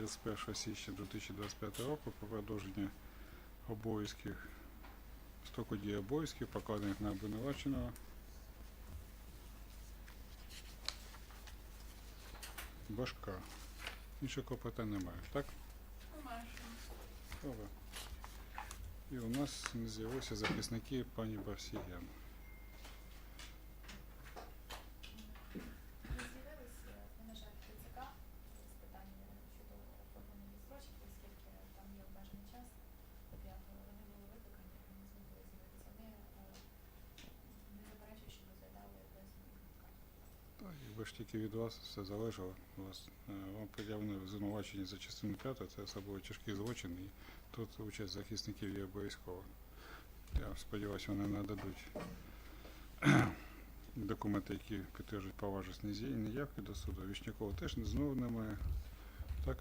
31 січня 2025 року про продовження обов'язків строку дії обов'язків, покладених на обвинуваченого. Башка. Іншого клопотань немає, так? Немає. Добре. І у нас не з'явилися захисники пані Барсігян. Не з'явилися, на жаль, ТЦК з питання щодо оформлення відстрочки, оскільки там є обмежений час. Як вони були викликані, вони змогли з'явитися. Вони е, не заперечують, що розглядали без моїх адвокатів. Так, якби ж тільки від вас все залежало, у вас, е, вам пред'явлено звинувачення за частину 5, це особливо тяжкий злочин, і тут участь захисників є обов'язково. Я сподіваюся, вони нададуть документи, які підтверджують поважність неявки до суду. Вішнякова теж знову немає. Так?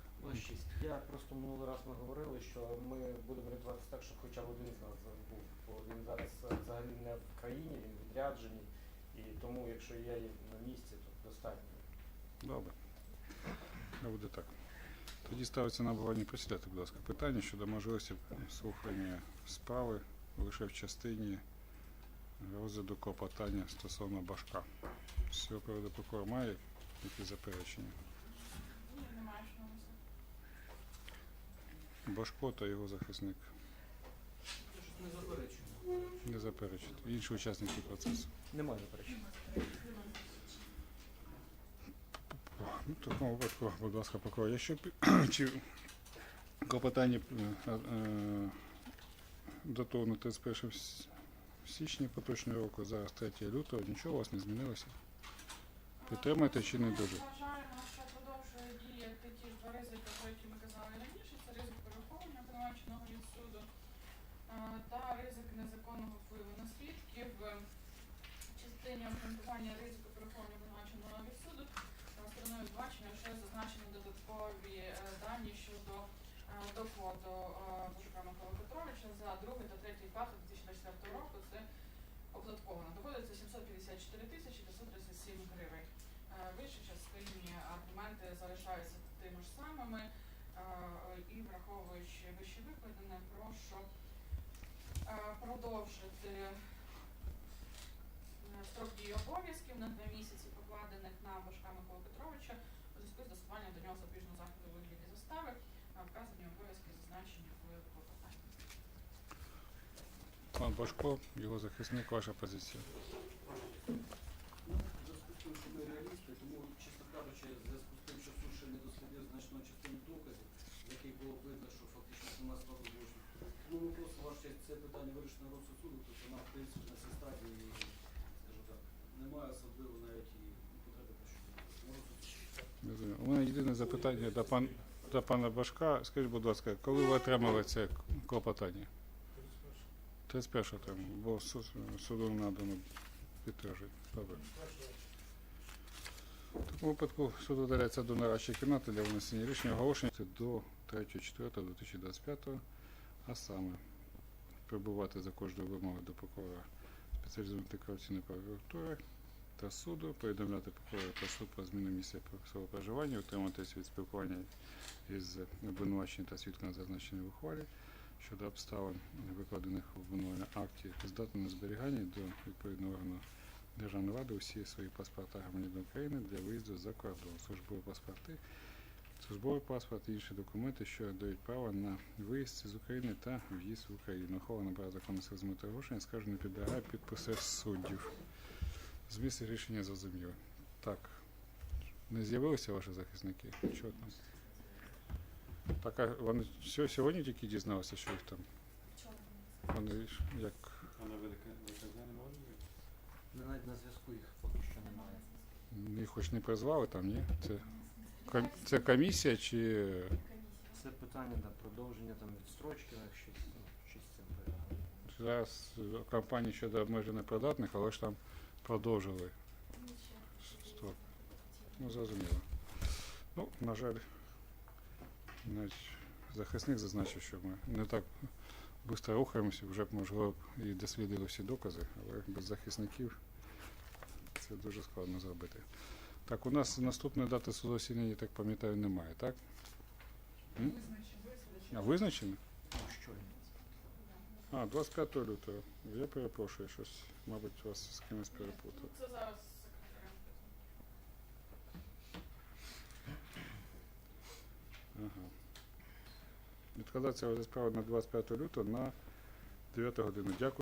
Я просто минулий раз ми говорили, що ми будемо рятуватися так, щоб хоча б один з нас був. Бо він зараз взагалі не в країні, він відряджений. І тому, якщо я є на місці, то достатньо. Добре. Буде так. Тоді ставиться на обговорення присідати, будь ласка, питання щодо можливості слухання справи лише в частині розгляду клопотання стосовно башка. З цього приводу прокурор має якісь заперечення. Башко та його захисник не заперечую. Не заперечують. Інші учасники процесу. Немає заперечень. Ну, в такому випадку, будь ласка, прокурор, якщо чи клопотання е, е, датовано 31 с- січня поточного року, зараз 3 лютого, нічого у вас не змінилося? Підтримуєте чи не дуже? Вважаємо, що продовжує діяти ті ж два ризики, про які ми казали раніше. Це ризик переховування обвинуваченого від суду е, та ризик незаконного впливу на свідків. Е, В частині обґрунтування ризику переховування обвинуваченого від суду е, стороною обвинувачення вже зазначені додаткові е, дані щодо е, доходу Божука Миколи Петровича за другий та третій квартал 2024 року. Це оподатковано. Доходить це 754 тисячі 537 гривень. Вищій частині аргументи залишаються тими ж самими. І враховуючи вище викладене, прошу продовжити строк дії обов'язків на два місяці, покладених на Башка Миколи Петровича у зв'язку з застосуванням до нього запобіжного заходу у вигляді застави, а вказані обов'язки зазначені в клопотанні. Пан Башко, його захисник, ваша позиція. Ну, зв'язку з тим, що ми реалісти, тому, чесно кажучи, в зв'язку з тим, що суд ще не дослідив значної частини доказів, з яких було видно, що фактично. Тому ми просимо це питання вирішити на розсуд суду, тобто на в принципі на цій стадії, скажу так, немає особливо навіть і потреби знаю. У мене єдине запитання до, пан, до пана Башка. Скажіть, будь ласка, коли ви отримали це клопотання? 31 отримали, бо су- суду надано підтвердження. В такому випадку суд удаляється до нарадчої кімнати для винесення рішення оголошення до 3.4.2025, а саме прибувати за кожною вимогою до прокурора спеціалізованої антикорупційної прокуратури та суду, повідомляти прокурора та суд про зміну місця свого проживання, утриматися від спілкування із обвинуваченням та свідком зазначеної в ухвалі щодо обставин, викладених в обвинувальному акті, здати на зберігання до відповідного органу Державної ради усі свої паспорта громадян України для виїзду за кордон, службові паспорти, службовий паспорт і інші документи, що дають право на виїзд з України та в'їзд в Україну. Ухвала набирає законних сил з метою оголошення, скажу, не підлягає підписи суддів. Зміст рішення зрозуміло. Так. Не з'явилися ваші захисники? Чого там? Так, а вони сьо- сьогодні тільки дізналися, що їх там. Вони Вони ж як Вона виказання не може бути? Не навіть на зв'язку їх поки що немає. їх хоч не призвали там, ні? Це, ком- це комісія чи. Це питання до продовження там відстрочки, ну, щось, ну, щось з цим пов'язано. зараз е, кампанії щодо обмежених придатних, але ж там продовжили строк. Ну, зрозуміло. Ну, на жаль, навіть захисник зазначив, що ми не так швидко рухаємося, вже б, можливо, і дослідили всі докази, але без захисників це дуже складно зробити. Так, у нас наступної дати судосіння, я так пам'ятаю, немає, так? М? А визначено? Ну, щойно. А, 25 лютого. Я перепрошую щось. Мабуть, вас з кимось перепутав. Це зараз. Ага. Відказатися розгляд на 25 лютого на 9 годину. Дякую.